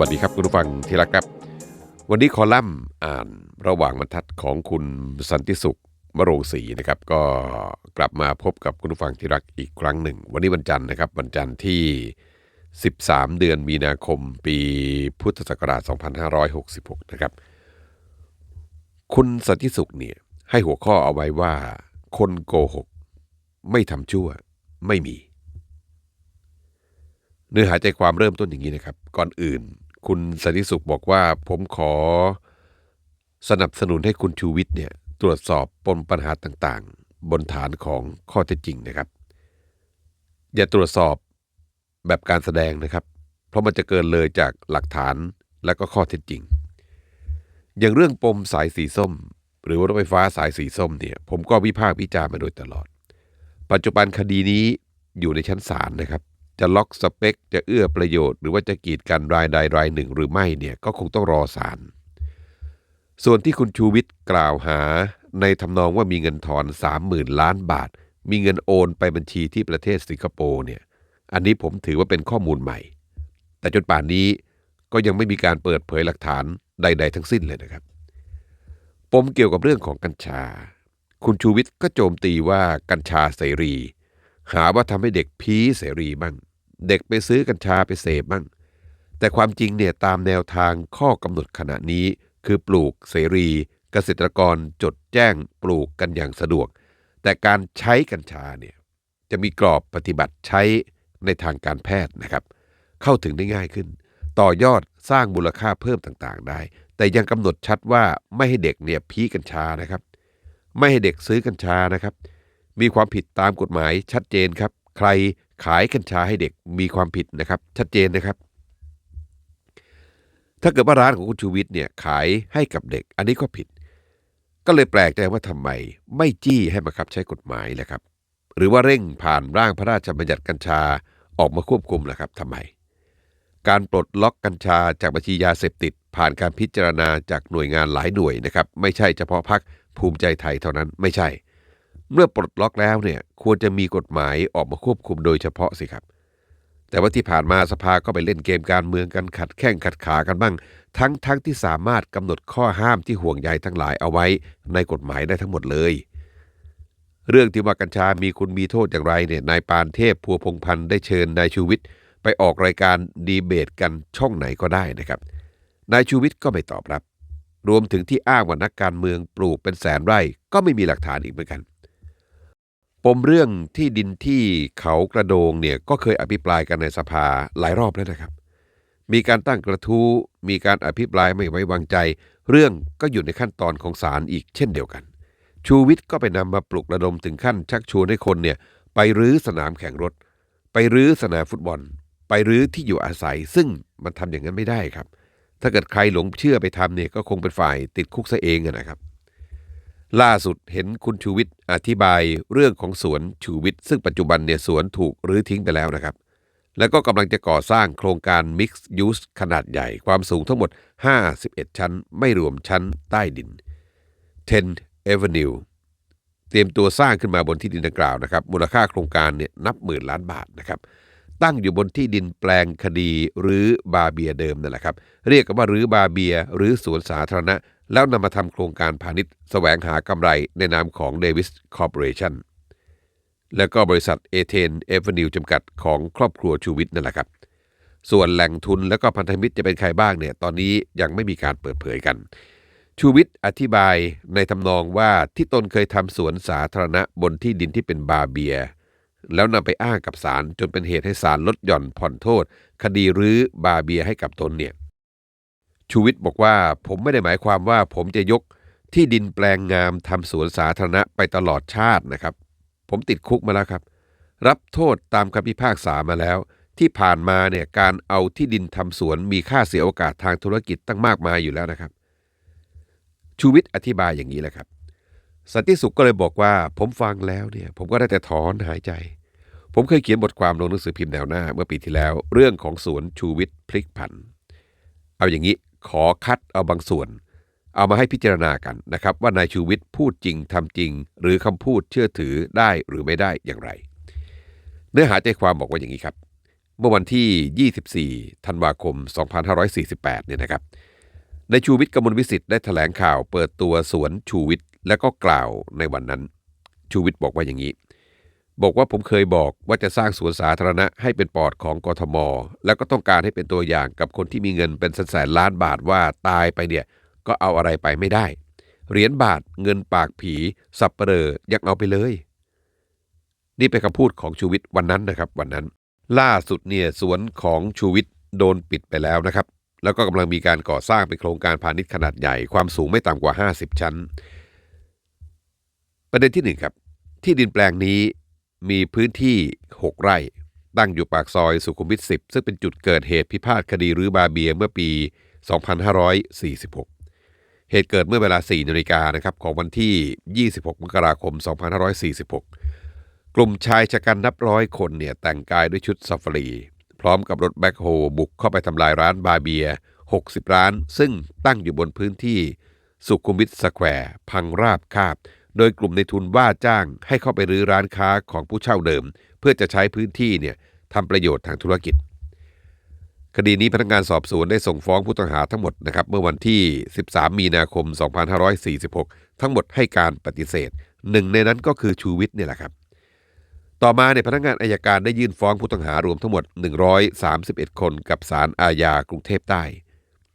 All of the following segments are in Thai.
วัสดีครับคุณผู้ฟังที่รักครับ วันนี้คอลัมน์อ่านระหว่างบรรทัดของคุณสันติสุขมโรงศรีนะครับ ก็กลับมาพบกับคุณผู้ฟังที่รักอีกครั้งหนึ่ง วันนี้วันจันทร์นะครับวันจันทร์ที่ 13 เดือนมีนาคมปีพุทธศักราช 2566 นะครับ คุณสันติสุขเนี่ยให้หัวข้อเอาไว้ว่า คนโกหก ไม่ทำชั่วไม่มี เนื้อหาใจความเริ่มต้นอย่างนี้นะครับ ก่อนอื่น คุณสันติสุขบอกว่าผมขอสนับสนุนให้คุณชูวิทย์เนี่ยตรวจสอบปมปัญหาต่างๆ บนฐานของข้อเท็จจริงนะครับ อย่าตรวจสอบแบบการแสดงนะครับ เพราะมันจะเกินเลยจากหลักฐานและก็ข้อเท็จจริง อย่างเรื่องปมสายสีส้ม หรือว่ารถไฟฟ้าสายสีส้มเนี่ยผมก็วิพากษ์วิจารณ์มาโดยตลอด ปัจจุบันคดีนี้อยู่ในชั้นศาลนะครับ จะล็อกสเปค จะเอื้อประโยชน์ หรือว่าจะกีดกันรายใดรายหนึ่งหรือไม่เนี่ยก็คงต้องรอศาลส่วนที่คุณชูวิทย์กล่าวหาในทำนองว่ามีเงินถอน 30,000 ล้านบาท มีเงินโอนไปบัญชีที่ประเทศสิงคโปร์เนี่ยอันนี้ผมถือว่าเป็นข้อมูลใหม่ แต่จนป่านนี้ก็ยังไม่มีการเปิดเผยหลักฐานใด ๆ ทั้งสิ้นเลยนะครับ ปมเกี่ยวกับเรื่องของกัญชา คุณชูวิทย์ก็โจมตีว่ากัญชาเสรี หาว่าทำให้เด็กพีเสรีบ้างเด็กไปซื้อกัญชาไปเสพบ้างแต่ความจริงเนี่ยตามแนวทางข้อกำหนดขณะนี้ คือปลูกเสรี เกษตรกรจดแจ้งปลูกกันอย่างสะดวก แต่การใช้กัญชาเนี่ยจะมีกรอบปฏิบัติใช้ในทางการแพทย์นะครับ เข้าถึงได้ง่ายขึ้น ต่อยอดสร้างมูลค่าเพิ่มต่างๆ ได้ แต่ยังกำหนดชัดว่าไม่ให้เด็กเนี่ยพีกัญชานะครับ ไม่ให้เด็กซื้อกัญชานะครับ มีความผิดตามกฎหมายชัดเจนครับ ใครขายกัญชาให้เด็กมีความผิดนะครับ ชัดเจนนะครับ ถ้าเกิดว่าร้านของคุณชูวิทย์เนี่ยขายให้กับเด็ก อันนี้ก็ผิด ก็เลยแปลกใจว่าทำไม ไม่จี้ให้บังคับใช้กฎหมายแหละครับ หรือว่าเร่งผ่านร่างพระราชบัญญัติกัญชาออกมาควบคุมแหละครับทำไม การปลดล็อกกัญชาจากบัญชียาเสพติด ผ่านการพิจารณาจากหน่วยงานหลายหน่วยนะครับ ไม่ใช่เฉพาะพักภูมิใจไทยเท่านั้นไม่ใช่ เมื่อปลดล็อกแล้วเนี่ยควรจะมีกฎหมายออกมาควบคุมโดยเฉพาะสิครับ แต่ว่าที่ผ่านมาสภาก็ไปเล่นเกมการเมืองกันขัดแข้งขัดขากันบ้าง ทั้งทั้งที่สามารถกำหนดข้อห้ามที่ห่วงใยทั้งหลายเอาไว้ในกฎหมายได้ทั้งหมดเลย เรื่องที่ว่ากัญชามีคุณมีโทษอย่างไรเนี่ยนายปานเทพพัวพงพันธ์ได้เชิญนายชูวิทย์ไปออกรายการดีเบตกันช่องไหนก็ได้นะครับนายชูวิทย์ก็ไม่ตอบรับ รวมถึงที่อ้างว่านักการเมืองปลูกเป็นแสนไร่ก็ไม่มีหลักฐานอีกเหมือนกัน ปมเรื่องที่ดินที่เขากระโดงเนี่ยก็เคยอภิปรายกันในสภาหลายรอบแล้วนะครับ มีการตั้งกระทู้มีการอภิปรายไม่ไว้วางใจ เรื่องก็อยู่ในขั้นตอนของศาลอีกเช่นเดียวกัน ชูวิทย์ก็ไปนำมาปลุกระดมถึงขั้นชักชวนให้คนเนี่ยไปรื้อสนามแข่งรถ ไปรื้อสนามฟุตบอล ไปรื้อที่อยู่อาศัย ซึ่งมันทำอย่างนั้นไม่ได้ครับ ถ้าเกิดใครหลงเชื่อไปทำเนี่ยก็คงเป็นฝ่ายติดคุกซะเองนะครับ ล่าสุดเห็นคุณชูวิทย์อธิบายเรื่องของสวนชูวิทย์ซึ่งปัจจุบันเนี่ยสวนถูกรื้อทิ้งไปแล้วนะครับ แล้วก็กำลังจะก่อสร้างโครงการ Mixed Use ขนาดใหญ่ความสูงทั้งหมด 51 ชั้น ไม่รวมชั้นใต้ดิน 10 Avenue เตรียมตัวสร้างขึ้นมาบนที่ดินดังกล่าวนะครับ มูลค่าโครงการเนี่ยนับหมื่นล้านบาทนะครับ ตั้งอยู่บนที่ดินแปลงคดีหรือบาเบียเดิมนั่นแหละครับ เรียกกันว่ารื้อบาเบียหรือสวนสาธารณะ แล้วนำมาทำโครงการพาณิชย์แสวงหากำไรในนามของ Davis Corporation แล้วก็บริษัทเอเทนเอเวนิวจำกัดของครอบครัวชูวิทย์นั่นแหละครับ ส่วนแหล่งทุนแล้วก็พันธมิตรจะเป็นใครบ้างเนี่ย ตอนนี้ยังไม่มีการเปิดเผยกัน ชูวิทย์อธิบายในทำนองว่าที่ตนเคยทำสวนสาธารณะบนที่ดินที่เป็นบาเบีย แล้วนำไปอ้างกับศาลจนเป็นเหตุให้ศาลลดหย่อนผ่อนโทษ คดีรื้อบาเบียให้กับตนเนี่ย ชูวิทย์บอกว่าผมไม่ได้หมายความว่าผมจะยกที่ดินแปลงงามทำสวนสาธารณะไปตลอดชาตินะครับ ผมติดคุกมาแล้วครับ รับโทษตามคำพิพากษามาแล้ว ที่ผ่านมาเนี่ยการเอาที่ดินทำสวนมีค่าเสียโอกาสทางธุรกิจตั้งมากมายอยู่แล้วนะครับ ชูวิทย์อธิบายอย่างนี้แหละครับ สันติสุขก็เลยบอกว่า ผมฟังแล้วเนี่ยผมก็ได้แต่ถอนหายใจ ผมเคยเขียนบทความลงหนังสือพิมพ์แนวหน้า เมื่อปีที่แล้ว เรื่องของสวนชูวิทย์พลิกผัน เอาอย่างนี้ ขอคัดเอาบางส่วน เอามาให้พิจารณากันนะครับ ว่านายชูวิทย์พูดจริงทำจริง หรือคำพูดเชื่อถือได้หรือไม่ได้อย่างไร เนื้อหาใจความบอกว่าอย่างนี้ครับ เมื่อวันที่ 24 ธันวาคม 2548 เนี่ยนะครับในชูวิทย์กมลวิสิทธิ์ได้แถลงข่าวเปิดตัวสวนชูวิทย์และก็กล่าวในวันนั้น ชูวิทย์บอกว่าอย่างนี้ บอกว่าผมเคยบอกว่าจะสร้างสวนสาธารณะให้เป็นปอดของกทม แล้วก็ต้องการให้เป็นตัวอย่างกับคนที่มีเงินเป็นแสนล้านบาทว่าตายไปเนี่ยก็เอาอะไรไปไม่ได้ เหรียญบาทเงินปากผี สับเปลอยังเอาไปเลย นี่เป็นคำพูดของชูวิทย์วันนั้นนะครับ วันนั้น ล่าสุดเนี่ยสวนของชูวิทย์โดนปิดไปแล้วนะครับ แล้วก็กำลังมีการก่อสร้างเป็นโครงการพาณิชย์ขนาดใหญ่ความสูงไม่ต่ำกว่า 50 ชั้น ประเด็นที่หนึ่งครับที่ดินแปลงนี้ มีพื้นที่ 6 ไร่ ตั้งอยู่ปากซอยสุขุมวิท 10 ซึ่งเป็นจุดเกิดเหตุพิพาทคดีรื้อบาเบียเมื่อปี 2546 เหตุเกิดเมื่อเวลา 4 นาฬิกานะครับของวันที่ 26 มกราคม 2546 กลุ่มชายชะกันนับร้อยคนเนี่ยแต่งกายด้วยชุดซาฟารี พร้อมกับรถแบ็คโฮบุกเข้าไปทำลายร้านบาเบีย 60 ร้าน ซึ่งตั้งอยู่บนพื้นที่สุขุมวิทสแควร์ พังราบคาบ โดยกลุ่มในทุนว่าจ้างให้เข้าไปรื้อร้านค้าของผู้เช่าเดิม เพื่อจะใช้พื้นที่เนี่ยทำประโยชน์ทางธุรกิจ คดีนี้พนักงานสอบสวนได้ส่งฟ้องผู้ต้องหาทั้งหมดนะครับเมื่อวันที่ 13 มีนาคม 2546 ทั้งหมดให้การปฏิเสธ หนึ่งในนั้นก็คือชูวิทย์เนี่ยแหละครับ ต่อมาเนี่ยพนักงานอายการได้ยื่นฟ้องผู้ต้องหารวมทั้งหมด 131 คนกับศาลอาญากรุงเทพใต้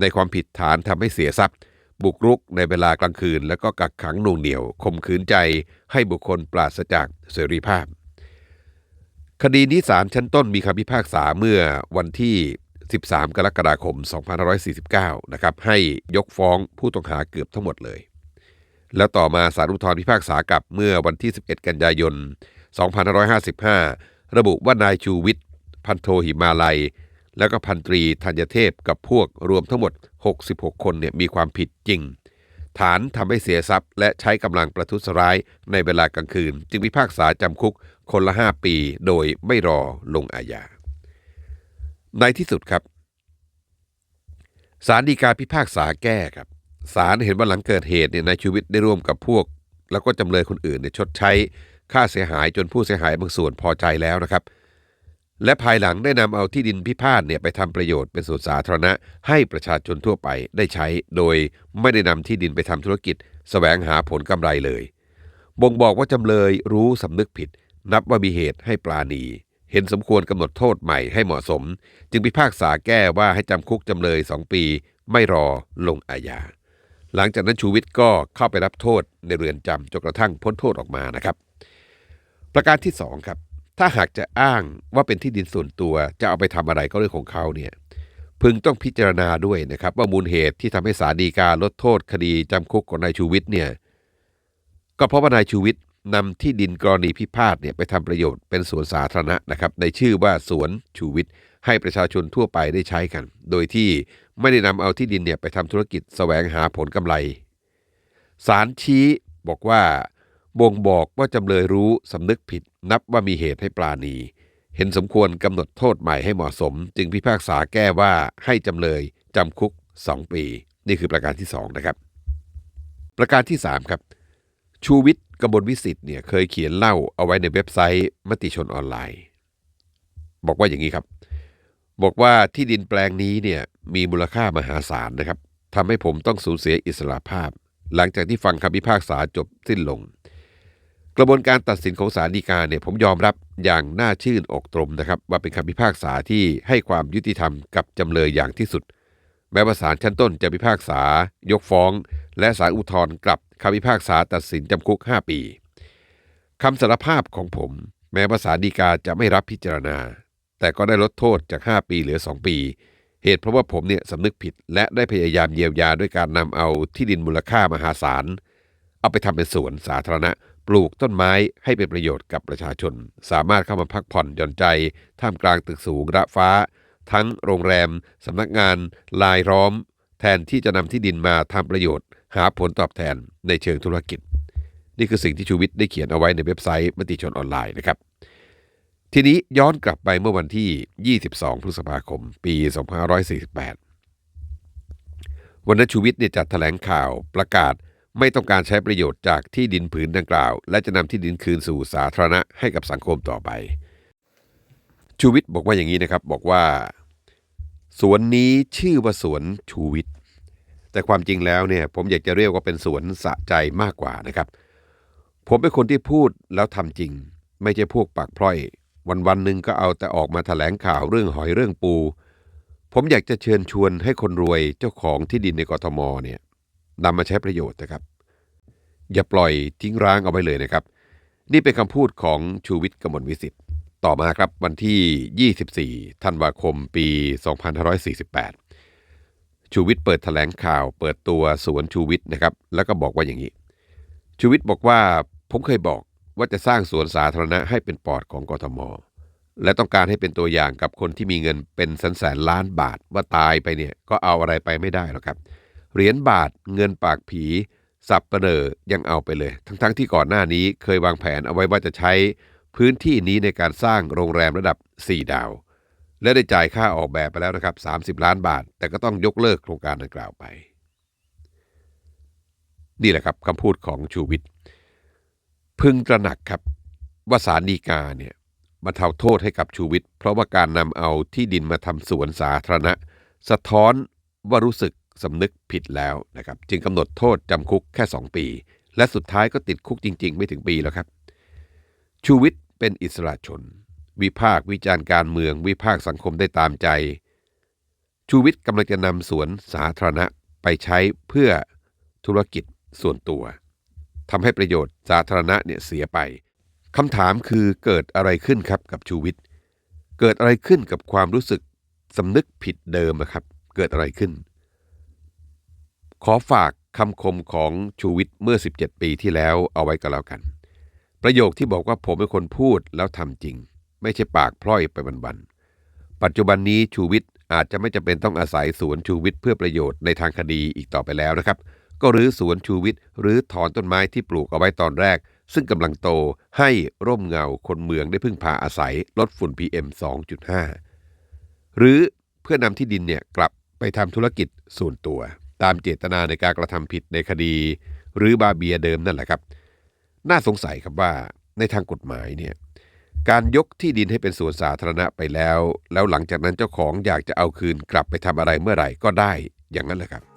ในความผิดฐานทำให้เสียทรัพย์ บุกรุกในเวลากลางคืน แล้วก็กักขังหน่วงเหนี่ยวข่มขืนใจให้บุคคลปราศจากเสรีภาพ คดีนี้ศาลชั้นต้นมีคำพิพากษาเมื่อวันที่ 13 กรกฎาคม 2549 นะครับให้ยกฟ้องผู้ต้องหาเกือบทั้งหมดเลย แล้วต่อมาศาลอุทธรพิพากษากลับเมื่อวันที่ 11 กันยายน 2555 ระบุว่านายชูวิทย์พันโทหิมาลัย แล้วก็พันตรีธัญเทพกับพวกรวมทั้งหมด 66 คนเนี่ยมีความผิดจริง ฐานทำให้เสียทรัพย์ และใช้กำลังประทุษร้ายในเวลากลางคืน จึงพิพากษาจำคุกคนละ 5 ปี โดยไม่รอลงอาญา ในที่สุดครับศาลฎีกาพิพากษาแก้ครับศาลเห็นว่าหลังเกิดเหตุเนี่ยนายชูวิทย์ได้ร่วมกับพวก แล้วก็จำเลยคนอื่นเนี่ยชดใช้ ค่าเสียหายจนผู้เสียหายบางส่วนพอใจแล้วนะครับ และภายหลังได้นำเอาที่ดินพิพาทเนี่ยไปทำประโยชน์เป็นส่วนสาธารณะ ให้ประชาชนทั่วไปได้ใช้ โดยไม่ได้นำที่ดินไปทำธุรกิจแสวงหาผลกำไรเลย บ่งบอกว่าจำเลยรู้สำนึกผิด นับว่ามีเหตุให้ปลาณี เห็นสมควรกำหนดโทษใหม่ให้เหมาะสม จึงพิพากษาแก้ว่าให้จำคุกจำเลย2ปี ไม่รอลงอาญาหลังจากนั้นชูวิทย์ก็เข้าไปรับโทษในเรือนจำจนกระทั่งพ้นโทษออกมานะครับ ประการที่สองครับ ถ้าหากจะอ้างว่าเป็นที่ดินส่วนตัวจะเอาไปทำอะไรก็เรื่องของเขาเนี่ยพึงต้องพิจารณาด้วยนะครับว่ามูลเหตุที่ทำให้ศาลฎีกาลดโทษคดีจำคุกของนายชูวิทย์เนี่ยก็เพราะว่านายชูวิทย์นำที่ดินกรณีพิพาทเนี่ยไปทำประโยชน์เป็นสวนสาธารณะนะครับในชื่อว่าสวนชูวิทย์ให้ประชาชนทั่วไปได้ใช้กัน โดยที่ไม่ได้นำเอาที่ดินเนี่ยไปทำธุรกิจแสวงหาผลกำไรศาลชี้บอกว่า บ่งบอกว่าจำเลยรู้สำนึกผิดนับว่ามีเหตุให้ปราณี เห็นสมควรกำหนดโทษใหม่ให้เหมาะสม จึงพิพากษาแก้ว่าให้จำเลยจำคุก 2 ปี นี่คือประการที่ 2 นะครับ ประการที่ 3 ครับ ชูวิทย์กบลวิสิทธิ์เนี่ยเคยเขียนเล่าเอาไว้ในเว็บไซต์มติชนออนไลน์ บอกว่าอย่างนี้ครับ บอกว่าที่ดินแปลงนี้เนี่ยมีมูลค่ามหาศาลนะครับทำให้ผมต้องสูญเสียอิสระภาพ หลังจากที่ฟังคำพิพากษาจบสิ้นลง กระบวนการตัดสินของศาลฎีกาเนี่ยผมยอมรับอย่างน่าชื่นอกตรมนะครับ ว่าเป็นคำพิพากษาที่ให้ความยุติธรรมกับจำเลยอย่างที่สุด แม้ว่าศาลชั้นต้นจะพิพากษา ยกฟ้อง และศาลอุทธรณ์กลับคำพิพากษาตัดสินจำคุก 5 ปีคำสารภาพของผม แม้ว่าศาลฎีกาจะไม่รับพิจารณา แต่ก็ได้ลดโทษจาก 5 ปีเหลือ 2 ปี เหตุเพราะว่าผมเนี่ยสำนึกผิด และได้พยายามเยียวยาด้วยการนำเอาที่ดินมูลค่ามหาศาลเอาไปทำเป็นสวนสาธารณะ ปลูกต้นไม้ให้เป็นประโยชน์กับประชาชน สามารถเข้ามาพักผ่อนหย่อนใจ ท่ามกลางตึกสูงระฟ้า ทั้งโรงแรมสำนักงาน ลายล้อม แทนที่จะนำที่ดินมาทำประโยชน์ หาผลตอบแทนในเชิงธุรกิจ นี่คือสิ่งที่ชูวิทย์ได้เขียนเอาไว้ในเว็บไซต์มติชนออนไลน์นะครับ ทีนี้ย้อนกลับไปเมื่อวันที่ 22 พฤษภาคม ปี 2548 วันนั้นชูวิทย์เนี่ยจัดแถลงข่าวประกาศ ไม่ต้องการใช้ประโยชน์จากที่ดินผืนดังกล่าว และจะนำที่ดินคืนสู่สาธารณะให้กับสังคมต่อไป ชูวิทย์บอกว่าอย่างนี้นะครับบอกว่า สวนนี้ชื่อว่าสวนชูวิทย์แต่ความจริงแล้วเนี่ยผมอยากจะเรียกว่าเป็นสวนสะใจมากกว่านะครับ ผมเป็นคนที่พูดแล้วทำจริง ไม่ใช่พวกปากพร่อย วันวันหนึ่งก็เอาแต่ออกมาแถลงข่าวเรื่องหอยเรื่องปู ผมอยากจะเชิญชวนให้คนรวยเจ้าของที่ดินในกรทมเนี่ย นำมาใช้ประโยชน์นะครับ อย่าปล่อยทิ้งร้างเอาไว้เลยนะครับ นี่เป็นคำพูดของชูวิทย์กมลวิสิทธิ์ต่อมาครับวันที่ 24 ธันวาคม ปี 2548 ชูวิทย์เปิดแถลงข่าวเปิดตัวสวนชูวิทย์นะครับ แล้วก็บอกว่าอย่างนี้ ชูวิทย์บอกว่าผมเคยบอกว่าจะสร้างสวนสาธารณะให้เป็นปอดของกทม และต้องการให้เป็นตัวอย่างกับคนที่มีเงินเป็นแสนแสนล้านบาทว่าตายไปเนี่ยก็เอาอะไรไปไม่ได้หรอกครับ เหรียญบาทเงินปากผี สับเปลอยังเอาไปเลย ทั้งๆทที่ก่อนหน้านี้เคยวางแผนเอาไว้ว่าจะใช้พื้นที่นี้ในการสร้างโรงแรมระดับ 4 ดาว และได้จ่ายค่าออกแบบไปแล้วนะครับ 30 ล้านบาท แต่ก็ต้องยกเลิกโครงการดังกล่าวไป นี่แหละครับคำพูดของชูวิทย์พึงตระหนักครับว่าสารดีกาเนี่ยมาเท่าโทษให้กับชูวิทย์เพราะว่าการนำเอาที่ดินมาทำสวนสาธารณะ สะท้อนว่ารู้สึก สำนึกผิดแล้วนะครับจึงกำหนดโทษจำคุกแค่ 2 ปี และสุดท้ายก็ติดคุกจริง ๆ ไม่ถึงปีแล้วครับ ชูวิทย์เป็นอิสระชน วิพากษ์วิจารณ์การเมือง วิพากษ์สังคมได้ตามใจ ชูวิทย์กำลังจะนำสวนสาธารณะไปใช้เพื่อธุรกิจส่วนตัวทำให้ประโยชน์สาธารณะเนี่ยเสียไปคำถามคือเกิดอะไรขึ้นครับกับชูวิทย์เกิดอะไรขึ้นกับความรู้สึกสำนึกผิดเดิมอะครับ เกิดอะไรขึ้น ขอฝากคำคมของชูวิทย์เมื่อ 17 ปีที่แล้วเอาไว้ก็แล้วกัน ประโยคที่บอกว่าผมเป็นคนพูดแล้วทำจริง ไม่ใช่ปากพร่อยไปวันๆปัจจุบันนี้ชูวิทย์อาจจะไม่จำเป็นต้องอาศัยสวนชูวิทย์เพื่อประโยชน์ในทางคดีอีกต่อไปแล้วนะครับ ก็รื้อสวนชูวิทย์หรือถอนต้นไม้ที่ปลูกเอาไว้ตอนแรก ซึ่งกำลังโตให้ร่มเงาคนเมืองได้พึ่งพาอาศัยลดฝุ่น PM 2.5 หรือเพื่อนำที่ดินเนี่ยกลับไปทำธุรกิจส่วนตัว ตามเจตนาในการกระทำผิดในคดี หรือบาเบียเดิมนั่นแหละครับ น่าสงสัยครับว่าในทางกฎหมายเนี่ยการยกที่ดินให้เป็นสวนสาธารณะไปแล้ว แล้วหลังจากนั้นเจ้าของอยากจะเอาคืนกลับไปทำอะไรเมื่อไหร่ก็ได้อย่างนั้นแหละครับ